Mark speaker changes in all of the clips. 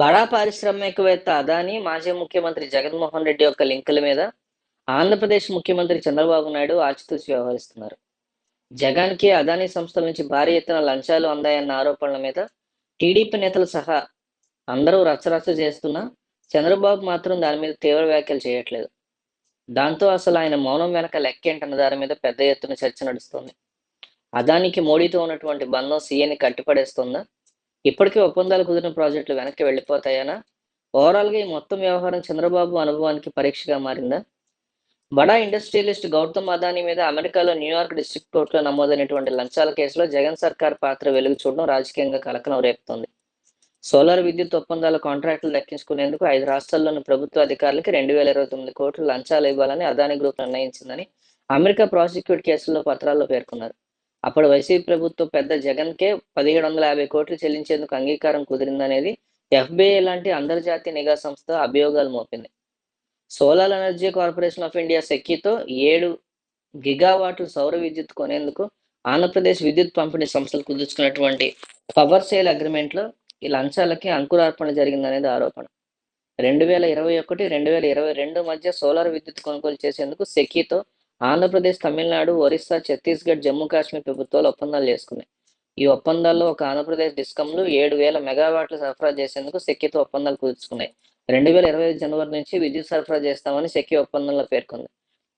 Speaker 1: బడా పారిశ్రామికవేత్త అదాని మాజీ ముఖ్యమంత్రి జగన్మోహన్ రెడ్డి యొక్క లింకుల మీద ఆంధ్రప్రదేశ్ ముఖ్యమంత్రి చంద్రబాబు నాయుడు ఆచితూచి వ్యవహరిస్తున్నారు. జగన్కి అదాని సంస్థల నుంచి భారీ ఎత్తున లంచాలు అందాయన్న ఆరోపణల మీద టీడీపీ నేతలు సహా అందరూ రచ్చరచ్చ చేస్తున్నా చంద్రబాబు మాత్రం దాని మీద తీవ్ర వ్యాఖ్యలు చేయట్లేదు. దాంతో అసలు ఆయన మౌనం వెనక లెక్కేంటన్న దాని మీద పెద్ద ఎత్తున చర్చ నడుస్తుంది. అదానికి మోడీతో ఉన్నటువంటి బంధం సీఎని కట్టిపడేస్తుందా? ఇప్పటికే ఒప్పందాలు కుదిరిన ప్రాజెక్టులు వెనక్కి వెళ్ళిపోతాయనా? ఓవరాల్గా ఈ మొత్తం వ్యవహారం చంద్రబాబు అనుభవానికి పరీక్షగా మారిందా? బడా ఇండస్ట్రియలిస్ట్ గౌతమ్ అదానీ మీద అమెరికాలో న్యూయార్క్ డిస్ట్రిక్ట్ కోర్టులో నమోదైనటువంటి లంచాల కేసులో జగన్ సర్కార్ పాత్ర వెలుగు చూడడం రాజకీయంగా కలకలం రేపుతోంది. సోలార్ విద్యుత్ ఒప్పందాల కాంట్రాక్టులు దక్కించుకునేందుకు ఐదు రాష్ట్రాల్లోని ప్రభుత్వ అధికారులకి రెండు వేల ఇరవై తొమ్మిది కోట్లు లంచాలు ఇవ్వాలని అదానీ గ్రూప్ నిర్ణయించిందని అమెరికా ప్రాసిక్యూట్ కేసుల్లో పత్రాల్లో పేర్కొన్నారు. అప్పుడు వైసీపీ ప్రభుత్వం పెద్ద జగన్కే పదిహేడు వందల యాభై కోట్లు చెల్లించేందుకు అంగీకారం కుదిరిందనేది ఎఫ్బిఐ లాంటి అంతర్జాతీయ నిఘా సంస్థ అభియోగాలు మోపింది. Solar energy corporation of India సెక్కితో ఏడు గిగావాట్లు సౌర విద్యుత్ కొనేందుకు ఆంధ్రప్రదేశ్ విద్యుత్ పంపిణీ సంస్థలు కుదుర్చుకున్నటువంటి పవర్ సేల్ అగ్రిమెంట్లో ఈ లంచాలకి అంకురార్పణ జరిగిందనేది ఆరోపణ. రెండు వేల ఇరవై ఒకటి రెండు వేల ఇరవై రెండు మధ్య సోలార్ విద్యుత్ కొనుగోలు చేసేందుకు సెకీతో ఆంధ్రప్రదేశ్ తమిళనాడు ఒరిస్సా ఛత్తీస్గఢ్ జమ్మూ కాశ్మీర్ ప్రభుత్వాలు ఒప్పందాలు చేసుకున్నాయి. ఈ ఒప్పందాల్లో ఒక ఆంధ్రప్రదేశ్ డిస్కంలు ఏడు వేల మెగావాట్లు సరఫరా చేసేందుకు సెక్కితో ఒప్పందాలు కుదుర్చుకున్నాయి. రెండు వేల ఇరవై ఐదు జనవరి నుంచి విద్యుత్ సరఫరా చేస్తామని సెక్కి ఒప్పందంలో పేర్కొంది.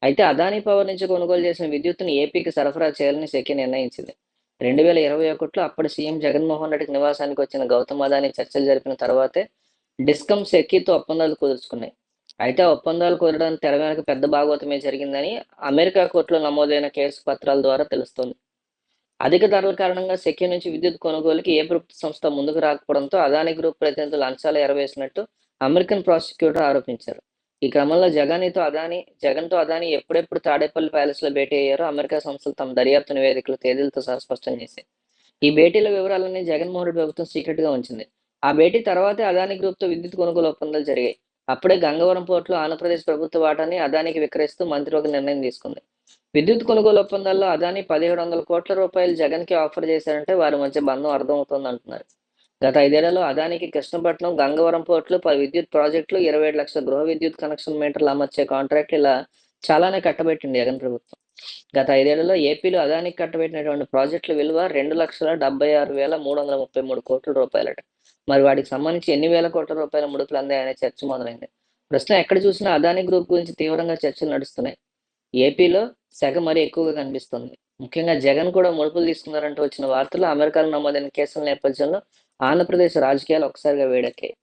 Speaker 1: అయితే అదానీ పవర్ నుంచి కొనుగోలు చేసిన విద్యుత్తును ఏపీకి సరఫరా చేయాలని సెక్కి నిర్ణయించింది. రెండు వేల ఇరవై ఒకటిలో అప్పటి సీఎం జగన్మోహన్ రెడ్డికి నివాసానికి వచ్చిన గౌతమ్ అదానీ చర్చలు జరిపిన తర్వాతే డిస్కమ్ సెక్కితో ఒప్పందాలు కుదుర్చుకున్నాయి. అయితే ఒప్పందాలు కుదరడానికి తెర పెద్ద భాగవతమే జరిగిందని అమెరికా కోర్టులో నమోదైన కేసు పత్రాల ద్వారా తెలుస్తోంది. అధిక ధరల కారణంగా సెక్యూ నుంచి విద్యుత్ కొనుగోలుకి ఏ ప్రభుత్వ సంస్థ ముందుకు రాకపోవడంతో అదానీ గ్రూప్ ప్రతినిధులు లంచాలు ఎరవేసినట్టు అమెరికన్ ప్రాసిక్యూటర్ ఆరోపించారు. ఈ క్రమంలో జగన్తో అదానీ జగన్తో అదానీ ఎప్పుడెప్పుడు తాడేపల్లి ప్యాలెస్లో భేటీ అయ్యారో అమెరికా సంస్థలు తమ దర్యాప్తు నివేదికలు తేదీలతో సహా స్పష్టం చేశాయి. ఈ భేటీల వివరాలన్నీ జగన్మోహన్ రెడ్డి ప్రభుత్వం సీక్రెట్గా ఉంచింది. ఆ భేటీ తర్వాతే అదానీ గ్రూప్తో విద్యుత్ కొనుగోలు ఒప్పందాలు జరిగాయి. అప్పుడే గంగవరం పోర్టులో ఆంధ్రప్రదేశ్ ప్రభుత్వ వాటాని అదానికి విక్రయిస్తూ మంత్రి ఒక నిర్ణయం తీసుకుంది. విద్యుత్ కొనుగోలు ఒప్పందాల్లో అదాని పదిహేడు వందల కోట్ల రూపాయలు జగన్కి ఆఫర్ చేశారంటే వారి మధ్య బంధం అర్థమవుతుంది అంటున్నారు గత ఐదేళ్ళలో అదానికి కృష్ణపట్నం గంగవరం పోర్టులు పలు విద్యుత్ ప్రాజెక్టులు ఇరవై ఏడు లక్షల గృహ విద్యుత్ కనెక్షన్ మీటర్లు అమర్చే కాంట్రాక్ట్ ఇలా చాలానే కట్టబెట్టింది జగన్ ప్రభుత్వం. గత ఐదేళ్ళలో ఏపీలో అదానికి కట్టబెట్టినటువంటి ప్రాజెక్టుల విలువ రెండు లక్షల డెబ్బై ఆరు వేల మూడు వందల ముప్పై మూడు కోట్ల రూపాయలట. మరి వాటికి సంబంధించి ఎన్ని వేల కోట్ల రూపాయల ముడుపులు అందాయనే చర్చ మొదలైంది. ప్రస్తుతం ఎక్కడ చూసినా అదానీ గ్రూప్ గురించి తీవ్రంగా చర్చలు నడుస్తున్నాయి. ఏపీలో సెగ మరీ ఎక్కువగా కనిపిస్తుంది. ముఖ్యంగా జగన్ కూడా ముడుపులు తీసుకున్నారంటూ వచ్చిన వార్తలు అమెరికాలో నమోదైన కేసుల నేపథ్యంలో ఆంధ్రప్రదేశ్ రాజకీయాలు ఒకసారిగా వేడెక్కాయి.